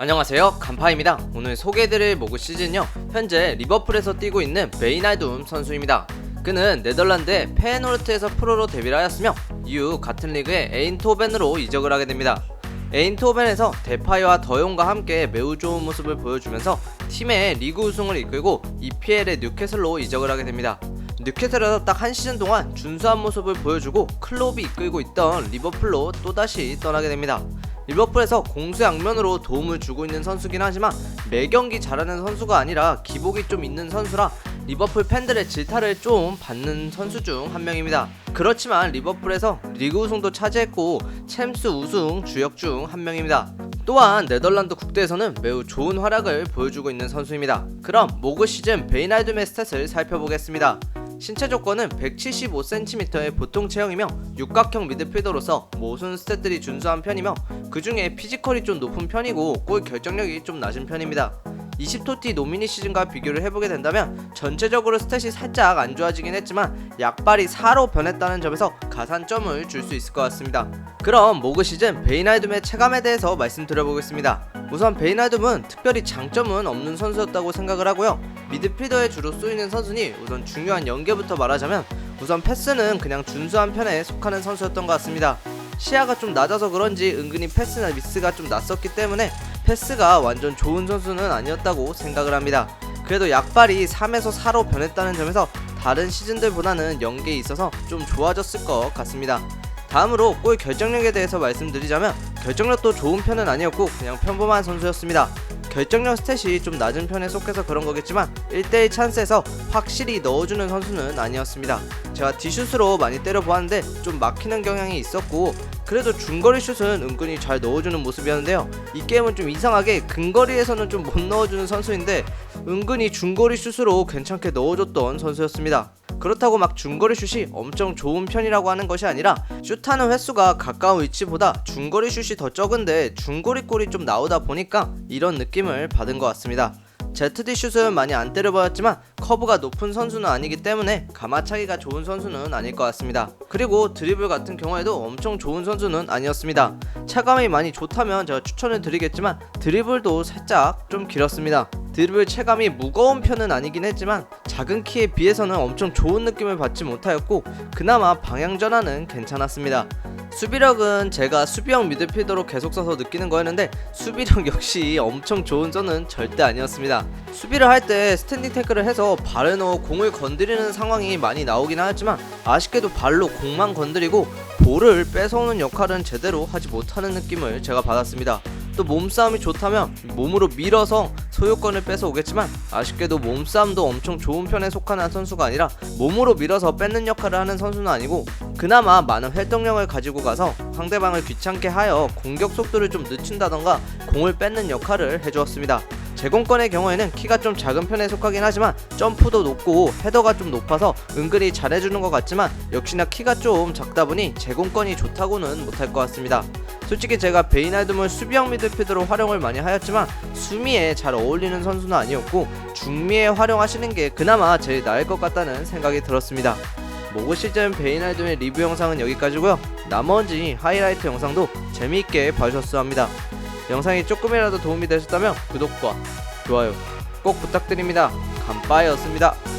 안녕하세요. 간파입니다. 오늘 소개해드릴 모그 시즌요. 현재 리버풀에서 뛰고 있는 베이날둠 선수입니다. 그는 네덜란드의 페노르트에서 프로로 데뷔를 하였으며 이후 같은 리그의 에인토벤으로 이적을 하게 됩니다. 에인토벤에서 데파이와 더용과 함께 매우 좋은 모습을 보여주면서 팀의 리그 우승을 이끌고 EPL의 뉴캐슬로 이적을 하게 됩니다. 뉴캐슬에서 딱 한 시즌 동안 준수한 모습을 보여주고 클롭이 이끌고 있던 리버풀로 또다시 떠나게 됩니다 리버풀에서 공수 양면으로 도움을 주고 있는 선수긴 하지만 매 경기 잘하는 선수가 아니라 기복이 좀 있는 선수라 리버풀 팬들의 질타를 좀 받는 선수 중 한 명입니다. 그렇지만 리버풀에서 리그 우승도 차지했고 챔스 우승 주역 중 한 명입니다. 또한 네덜란드 국대에서는 매우 좋은 활약을 보여주고 있는 선수입니다. 그럼 모그 시즌 베이날둠의 스탯을 살펴보겠습니다. 신체 조건은 175cm의 보통 체형이며 육각형 미드필더로서 모든 스탯들이 준수한 편이며 그 중에 피지컬이 좀 높은 편이고 골 결정력이 좀 낮은 편입니다. 20토티 노미니 시즌과 비교를 해보게 된다면 전체적으로 스탯이 살짝 안 좋아지긴 했지만 약발이 4로 변했다는 점에서 가산점을 줄 수 있을 것 같습니다. 그럼 모그 시즌 베이날둠의 체감에 대해서 말씀드려보겠습니다. 우선 베이날둠은 특별히 장점은 없는 선수였다고 생각을 하고요. 미드필더에 주로 쓰이는 선수니 우선 중요한 연계부터 말하자면 우선 패스는 그냥 준수한 편에 속하는 선수였던 것 같습니다. 시야가 좀 낮아서 그런지 은근히 패스나 미스가 좀 났었기 때문에 패스가 완전 좋은 선수는 아니었다고 생각을 합니다. 그래도 약발이 3에서 4로 변했다는 점에서 다른 시즌들보다는 연계에 있어서 좀 좋아졌을 것 같습니다. 다음으로 골 결정력에 대해서 말씀드리자면 결정력도 좋은 편은 아니었고 그냥 평범한 선수였습니다. 결정력 스탯이 좀 낮은 편에 속해서 그런 거겠지만 1대1 찬스에서 확실히 넣어주는 선수는 아니었습니다. 제가 디슛으로 많이 때려보았는데 좀 막히는 경향이 있었고 그래도 중거리 슛은 은근히 잘 넣어주는 모습이었는데요. 이 게임은 좀 이상하게 근거리에서는 좀 못 넣어주는 선수인데 은근히 중거리 슛으로 괜찮게 넣어줬던 선수였습니다. 그렇다고 막 중거리 슛이 엄청 좋은 편이라고 하는 것이 아니라 슛하는 횟수가 가까운 위치보다 중거리 슛이 더 적은데 중거리 골이 좀 나오다 보니까 이런 느낌을 받은 것 같습니다. ZD 슛은 많이 안 때려보았지만 커브가 높은 선수는 아니기 때문에 가마차기가 좋은 선수는 아닐 것 같습니다. 그리고 드리블 같은 경우에도 엄청 좋은 선수는 아니었습니다. 차감이 많이 좋다면 제가 추천을 드리겠지만 드리블도 살짝 좀 길었습니다. 드리블 체감이 무거운 편은 아니긴 했지만 작은 키에 비해서는 엄청 좋은 느낌을 받지 못하였고 그나마 방향 전환은 괜찮았습니다. 수비력은 제가 수비형 미드필더로 계속 써서 느끼는 거였는데 수비력 역시 엄청 좋은 저는 절대 아니었습니다. 수비를 할 때 스탠딩 태클을 해서 발을 넣어 공을 건드리는 상황이 많이 나오긴 하였지만 아쉽게도 발로 공만 건드리고 볼을 뺏어오는 역할은 제대로 하지 못하는 느낌을 제가 받았습니다. 또 몸싸움이 좋다면 몸으로 밀어서 소유권을 뺏어오겠지만 아쉽게도 몸싸움도 엄청 좋은 편에 속하는 선수가 아니라 몸으로 밀어서 뺏는 역할을 하는 선수는 아니고 그나마 많은 활동량을 가지고 가서 상대방을 귀찮게 하여 공격 속도를 좀 늦춘다던가 공을 뺏는 역할을 해주었습니다. 제공권의 경우에는 키가 좀 작은 편에 속하긴 하지만 점프도 높고 헤더가 좀 높아서 은근히 잘해주는 것 같지만 역시나 키가 좀 작다 보니 제공권이 좋다고는 못할 것 같습니다. 솔직히 제가 베이날둠을 수비형 미드필더로 활용을 많이 하였지만 수미에 잘 어울리는 선수는 아니었고 중미에 활용하시는 게 그나마 제일 나을 것 같다는 생각이 들었습니다. 모고 시즌 베이날둠의 리뷰 영상은 여기까지고요. 나머지 하이라이트 영상도 재미있게 봐주셨으면 합니다. 영상이 조금이라도 도움이 되셨다면 구독과 좋아요 꼭 부탁드립니다. 감빠이였습니다.